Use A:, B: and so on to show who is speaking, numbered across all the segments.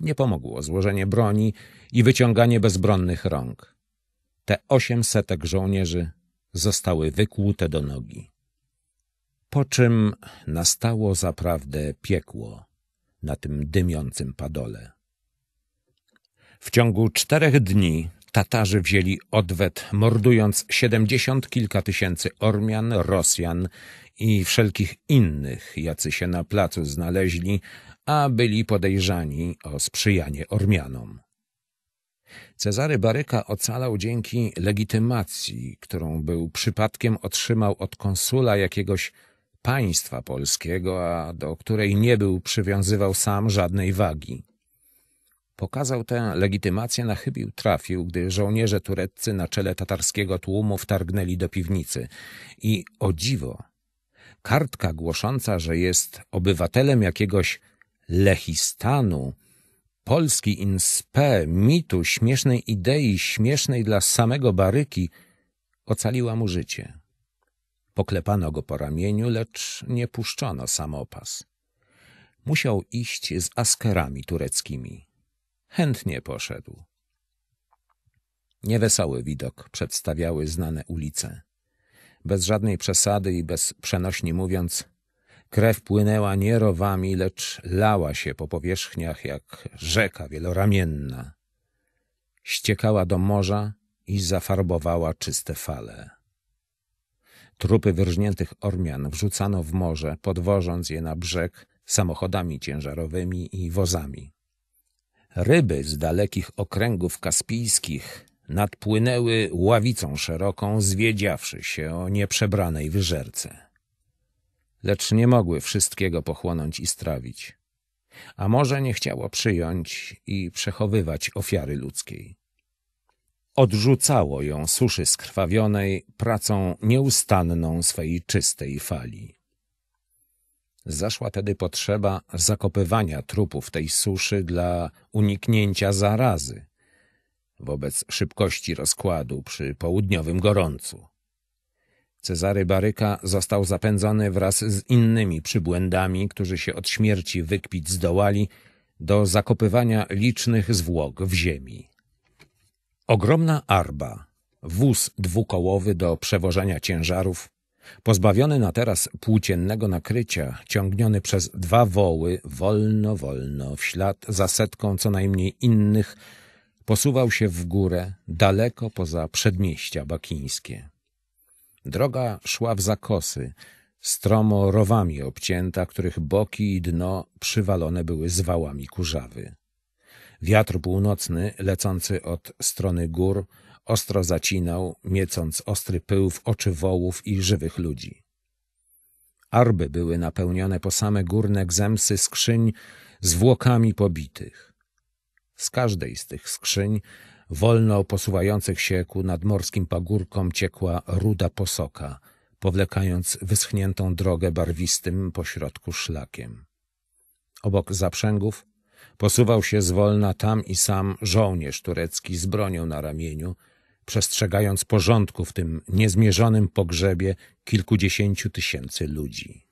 A: Nie pomogło złożenie broni i wyciąganie bezbronnych rąk. Te osiem setek żołnierzy zostały wykłute do nogi. Po czym nastało zaprawdę piekło na tym dymiącym padole. W ciągu czterech dni Tatarzy wzięli odwet, mordując siedemdziesiąt kilka tysięcy Ormian, Rosjan i wszelkich innych, jacy się na placu znaleźli, a byli podejrzani o sprzyjanie Ormianom. Cezary Baryka ocalał dzięki legitymacji, którą był przypadkiem otrzymał od konsula jakiegoś państwa polskiego, a do której nie był przywiązywał sam żadnej wagi. Pokazał tę legitymację na chybił trafił, gdy żołnierze tureccy na czele tatarskiego tłumu wtargnęli do piwnicy. I o dziwo, kartka głosząca, że jest obywatelem jakiegoś Lechistanu, polski inspe, mitu, śmiesznej idei, śmiesznej dla samego Baryki, ocaliła mu życie. Poklepano go po ramieniu, lecz nie puszczono samopas. Musiał iść z askerami tureckimi. Chętnie poszedł. Niewesoły widok przedstawiały znane ulice. Bez żadnej przesady i bez przenośni mówiąc, krew płynęła nie rowami, lecz lała się po powierzchniach jak rzeka wieloramienna. Ściekała do morza i zafarbowała czyste fale. Trupy wyrżniętych Ormian wrzucano w morze, podwożąc je na brzeg samochodami ciężarowymi i wozami. Ryby z dalekich okręgów kaspijskich nadpłynęły ławicą szeroką, zwiedziawszy się o nieprzebranej wyżerce. Lecz nie mogły wszystkiego pochłonąć i strawić. A morze nie chciało przyjąć i przechowywać ofiary ludzkiej. Odrzucało ją suszy skrwawionej pracą nieustanną swej czystej fali. Zaszła tedy potrzeba zakopywania trupów tej suszy dla uniknięcia zarazy wobec szybkości rozkładu przy południowym gorącu. Cezary Baryka został zapędzony wraz z innymi przybłędami, którzy się od śmierci wykpić zdołali, do zakopywania licznych zwłok w ziemi. Ogromna arba, wóz dwukołowy do przewożenia ciężarów, Pozbawiony na teraz płóciennego nakrycia, ciągniony przez dwa woły, wolno, wolno, w ślad za setką co najmniej innych, posuwał się w górę, daleko poza przedmieścia bakińskie. Droga szła w zakosy, stromo rowami obcięta, których boki i dno przywalone były zwałami kurzawy. Wiatr północny, lecący od strony gór, ostro zacinał, miecąc ostry pył w oczy wołów i żywych ludzi. Arby były napełnione po same górne gzemsy skrzyń zwłokami pobitych. Z każdej z tych skrzyń, wolno posuwających się ku nadmorskim pagórkom, ciekła ruda posoka, powlekając wyschniętą drogę barwistym pośrodku szlakiem. Obok zaprzęgów posuwał się zwolna tam i sam żołnierz turecki z bronią na ramieniu, przestrzegając porządku w tym niezmierzonym pogrzebie kilkudziesięciu tysięcy ludzi.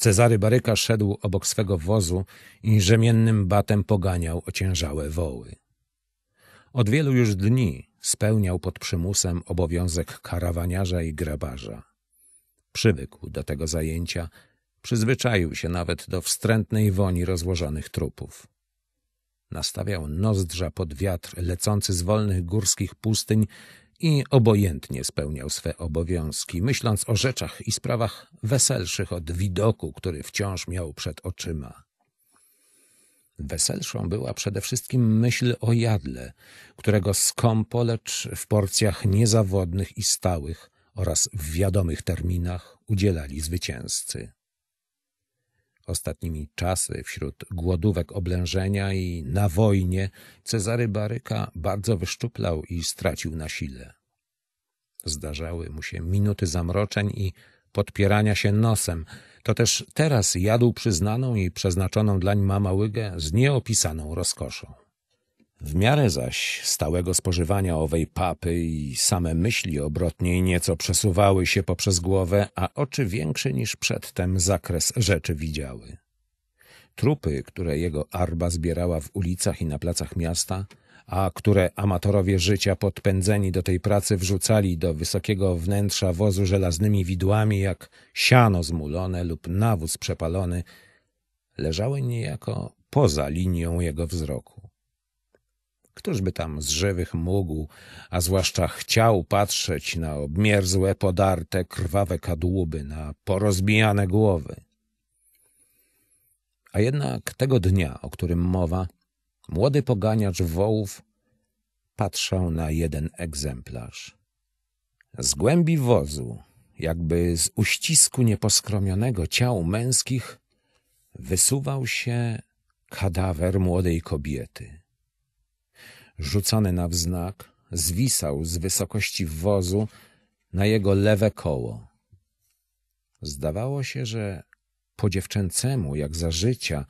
A: Cezary Baryka szedł obok swego wozu i rzemiennym batem poganiał ociężałe woły. Od wielu już dni spełniał pod przymusem obowiązek karawaniarza i grabarza. Przywykł do tego zajęcia, przyzwyczaił się nawet do wstrętnej woni rozłożonych trupów. Nastawiał nozdrza pod wiatr lecący z wolnych górskich pustyń i obojętnie spełniał swe obowiązki, myśląc o rzeczach i sprawach weselszych od widoku, który wciąż miał przed oczyma. Weselszą była przede wszystkim myśl o jadle, którego skąpo, lecz w porcjach niezawodnych i stałych oraz w wiadomych terminach udzielali zwycięzcy. Ostatnimi czasy, wśród głodówek oblężenia i na wojnie, Cezary Baryka bardzo wyszczuplał i stracił na sile. Zdarzały mu się minuty zamroczeń i podpierania się nosem. To też teraz jadł przyznaną i przeznaczoną dlań mama z nieopisaną rozkoszą. W miarę zaś stałego spożywania owej papy i same myśli obrotniej nieco przesuwały się poprzez głowę, a oczy większe niż przedtem zakres rzeczy widziały. Trupy, które jego arba zbierała w ulicach i na placach miasta, a które amatorowie życia podpędzeni do tej pracy wrzucali do wysokiego wnętrza wozu żelaznymi widłami, jak siano zmulone lub nawóz przepalony, leżały niejako poza linią jego wzroku. Któż by tam z żywych mógł, a zwłaszcza chciał patrzeć na obmierzłe, podarte, krwawe kadłuby, na porozbijane głowy? A jednak tego dnia, o którym mowa, młody poganiacz wołów patrzał na jeden egzemplarz. Z głębi wozu, jakby z uścisku nieposkromionego ciał męskich, wysuwał się kadawer młodej kobiety. Rzucony na wznak, zwisał z wysokości wozu na jego lewe koło. Zdawało się, że po dziewczęcemu, jak za życia,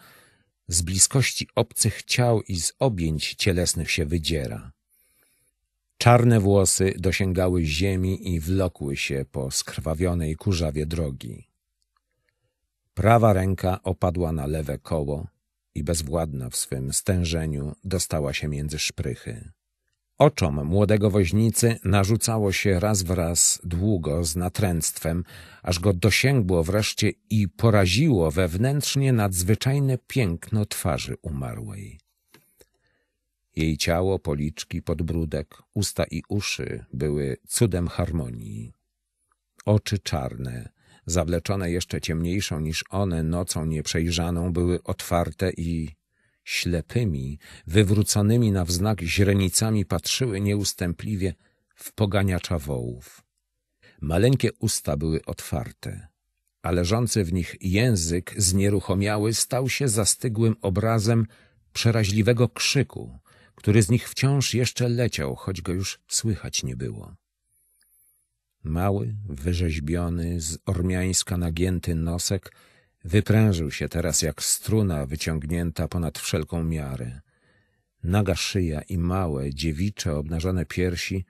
A: z bliskości obcych ciał i z objęć cielesnych się wydziera. Czarne włosy dosięgały ziemi i wlokły się po skrwawionej kurzawie drogi. Prawa ręka opadła na lewe koło i bezwładna w swym stężeniu dostała się między szprychy. Oczom młodego woźnicy narzucało się raz w raz długo z natręctwem, aż go dosięgło wreszcie i poraziło wewnętrznie nadzwyczajne piękno twarzy umarłej. Jej ciało, policzki, podbródek, usta i uszy były cudem harmonii. Oczy czarne, zawleczone jeszcze ciemniejszą niż one nocą nieprzejrzaną, były otwarte i ślepymi, wywróconymi na wznak źrenicami patrzyły nieustępliwie w poganiacza wołów. Maleńkie usta były otwarte, a leżący w nich język znieruchomiały stał się zastygłym obrazem przeraźliwego krzyku, który z nich wciąż jeszcze leciał, choć go już słychać nie było. Mały, wyrzeźbiony, z ormiańska nagięty nosek wyprężył się teraz jak struna wyciągnięta ponad wszelką miarę. Naga szyja i małe, dziewicze, obnażone piersi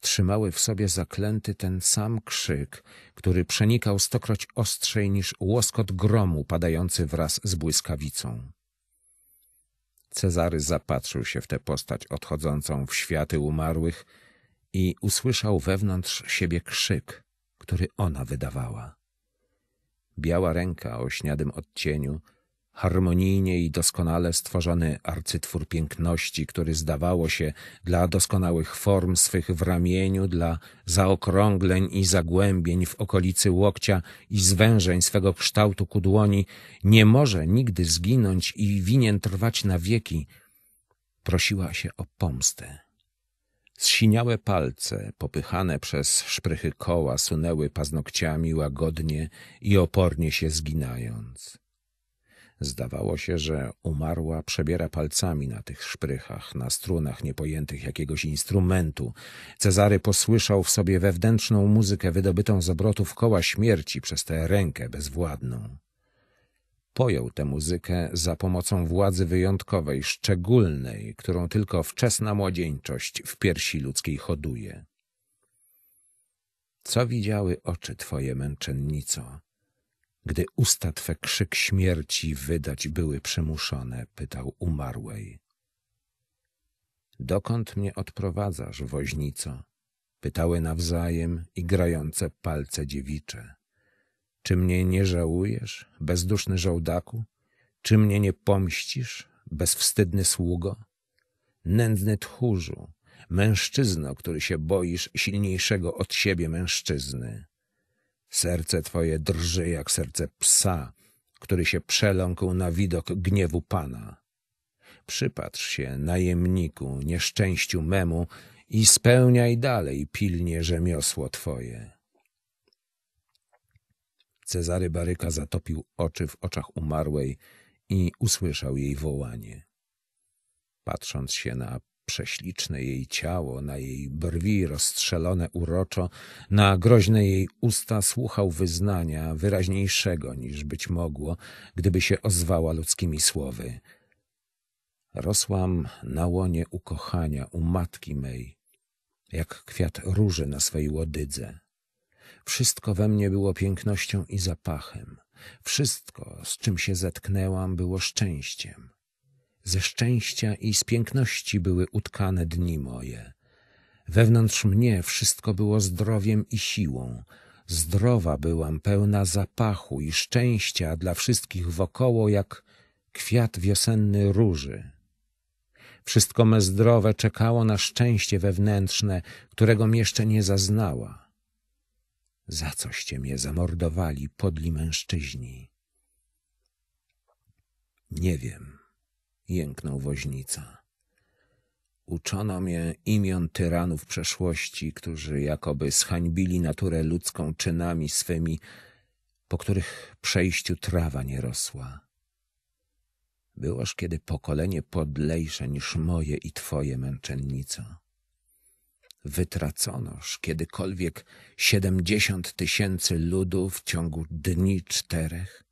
A: trzymały w sobie zaklęty ten sam krzyk, który przenikał stokroć ostrzej niż łoskot gromu padający wraz z błyskawicą. Cezary zapatrzył się w tę postać odchodzącą w światy umarłych i usłyszał wewnątrz siebie krzyk, który ona wydawała. Biała ręka o śniadym odcieniu, harmonijnie i doskonale stworzony arcytwór piękności, który zdawało się dla doskonałych form swych w ramieniu, dla zaokrągleń i zagłębień w okolicy łokcia i zwężeń swego kształtu ku dłoni, nie może nigdy zginąć i winien trwać na wieki, prosiła się o pomstę. Zsiniałe palce, popychane przez szprychy koła, sunęły paznokciami łagodnie i opornie się zginając. Zdawało się, że umarła przebiera palcami na tych szprychach, na strunach niepojętych jakiegoś instrumentu. Cezary posłyszał w sobie wewnętrzną muzykę wydobytą z obrotów koła śmierci przez tę rękę bezwładną. Pojął tę muzykę za pomocą władzy wyjątkowej, szczególnej, którą tylko wczesna młodzieńczość w piersi ludzkiej hoduje. Co widziały oczy twoje, męczennico? gdy usta twe krzyk śmierci wydać były przymuszone, pytał umarłej. Dokąd mnie odprowadzasz, woźnico? Pytały nawzajem i grające palce dziewicze. Czy mnie nie żałujesz, bezduszny żołdaku? Czy mnie nie pomścisz, bezwstydny sługo? Nędzny tchórzu, mężczyzno, który się boisz silniejszego od siebie mężczyzny. Serce twoje drży jak serce psa, który się przeląkł na widok gniewu Pana. Przypatrz się, najemniku, nieszczęściu memu i spełniaj dalej pilnie rzemiosło twoje. Cezary Baryka zatopił oczy w oczach umarłej i usłyszał jej wołanie. Patrząc się na prześliczne jej ciało, na jej brwi rozstrzelone uroczo, na groźne jej usta słuchał wyznania wyraźniejszego niż być mogło, gdyby się ozwała ludzkimi słowy. Rosłam na łonie ukochania u matki mej, jak kwiat róży na swej łodydze. Wszystko we mnie było pięknością i zapachem. Wszystko, z czym się zetknęłam, było szczęściem. Ze szczęścia i z piękności były utkane dni moje. Wewnątrz mnie wszystko było zdrowiem i siłą. Zdrowa byłam, pełna zapachu i szczęścia dla wszystkich wokoło, jak kwiat wiosenny róży. Wszystko me zdrowe czekało na szczęście wewnętrzne, którego jeszcze nie zaznała. Za coście mnie zamordowali podli mężczyźni? Nie wiem, jęknął woźnica. Uczono mnie imion tyranów przeszłości, którzy jakoby zhańbili naturę ludzką czynami swymi, po których przejściu trawa nie rosła. Byłoż kiedy pokolenie podlejsze niż moje i twoje męczennico. Wytraconoż kiedykolwiek siedemdziesiąt tysięcy ludów w ciągu dni czterech.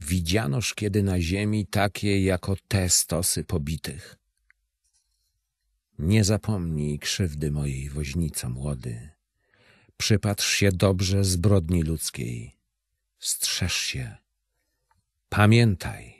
A: Widzianoż kiedy na ziemi takie jako te stosy pobitych. Nie zapomnij krzywdy mojej woźnico młody. Przypatrz się dobrze zbrodni ludzkiej. Strzeż się. Pamiętaj.